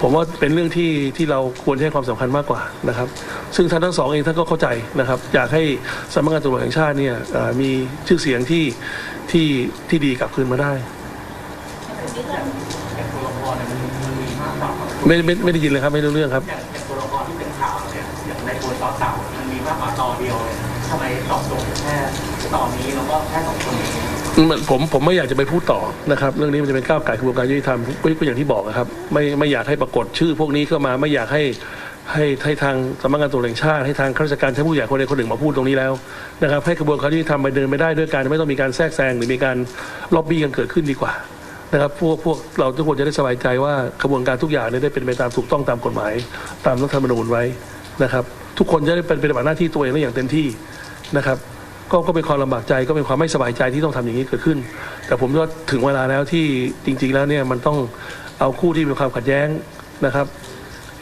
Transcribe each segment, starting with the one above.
ผมว่าเป็นเรื่องที่ที่เราควรให้ความสำคัญมากกว่านะครับ ซึ่งท่านทั้งสองเองท่านก็เข้าใจนะครับ อยากให้สำนักงานตำรวจแห่งชาติเนี่ยมีชื่อเสียงที่ที่ที่ดีกลับคืนมาได้ ไม่ไม่ไม่ได้ยินเลยครับไม่รู้เรื่องครับอย่างอย่างตัวละครที่เป็นข่าวเนี่ยอย่างในตัวซอสเต่ามันมีมากกว่าตอเดียวเลยทำไมตอบโจทย์แค่ตอนนี้แล้วก็แค่สองคนนี้มัน ผมผมไม่อยากจะไปพูดต่อนะครับ เรื่องนี้มันจะเป็นก้าวไก่กระบวนการยุติธรรมก็อย่างที่บอกอะครับ ไม่ไม่อยากให้ปรากฏชื่อ พวกนี้เข้ามาไม่อยากให้ให้ให้ทางสำนักงานตำรวจแห่งชาติให้ทางข้าราชการชั้นผู้ใหญ่คนใดคนหนึ่งมาพูดตรงนี้แล้วนะครับให้กระบวนการยุติธรรมไปเดินไม่ได้ด้วยการไม่ต้องมีการแทรกแซงหรือมีการล็อบบี้กันเกิดขึ้นดีกว่านะครับพวกพวกเราทุกคนจะได้สบายใจว่ากระบวนการทุกอย่างเนี่ยได้เป็นไปตามถูกต้องตามกฎหมาย ตามรัฐธรรมนูญไว้นะครับ ทุกคนจะได้เป็นปฏิบัติหน้าที่ตัวเองได้อย่างเต็มที่นะครับ ก็ก็เป็นความลำบากใจก็เป็นความไม่สบายใจที่ต้องทำอย่างนี้เกิดขึ้น แต่ผมว่าถึงเวลาแล้วที่จริง ๆ แล้วเนี่ยมันต้องเอาคู่ที่มีความขัดแย้งนะครับ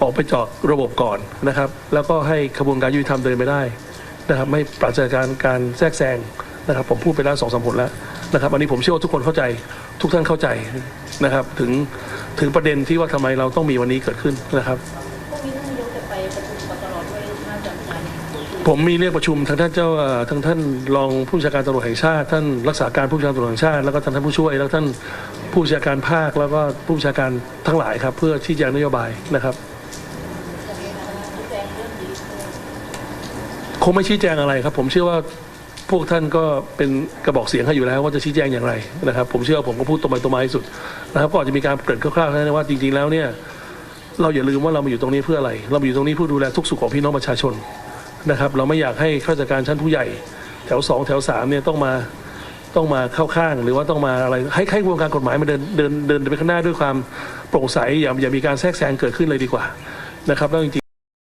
ออกไปเจาะระบบก่อนนะครับ แล้วก็ให้ขบวนการยุติธรรมเดินไปได้นะครับ ไม่ปราศจากการการแทรกแซงนะครับ ผมพูดไปแล้วสองสามผลแล้วนะครับอันนี้ผมเชื่อว่าทุกคนเข้าใจทุกท่านเข้าใจนะครับ ถึงถึงประเด็นที่ว่าทำไมเราต้องมีวันนี้เกิดขึ้นนะครับ ผมมีเรียกประชุมทางท่านเจ้าเอ่อทางท่านรองผู้บัญชาการตำรวจแห่งชาติ ท่านรักษาการผู้บัญชาการตำรวจแห่งชาติแล้วก็ท่านท่านผู้ช่วยแล้วท่านผู้บัญชาการภาคแล้วก็ผู้บัญชาการทั้งหลายครับ เพื่อชี้แจงนโยบายนะครับ คงไม่ชี้แจงอะไรครับ ผมเชื่อว่าพวกท่านก็เป็นกระบอกเสียงให้อยู่แล้วว่าจะชี้แจงอย่างไรนะครับ ผมเชื่อผมก็พูดตรงไปตรงมาที่สุดนะครับก็อาจจะมีการเกริ่นคร่าวๆนะว่าจริงๆแล้วเนี่ยเราอย่าลืมว่าเรามาอยู่ตรงนี้เพื่ออะไร เรามาอยู่ตรงนี้เพื่อดูแลทุกสุขของพี่น้องประชาชน นะครับ เราไม่อยากให้ข้าราชการชั้นผู้ใหญ่ แถวสองแถวสามเนี่ยต้องมาต้องมาเข้าข้าง หรือว่าต้องมาอะไรให้ให้วงการกฎหมายมาเดินเดินเดินไปข้างหน้าด้วยความโปร่งใสอย่าอย่ามีการแทรกแซงเกิดขึ้นเลยดีกว่านะครับแล้วจริง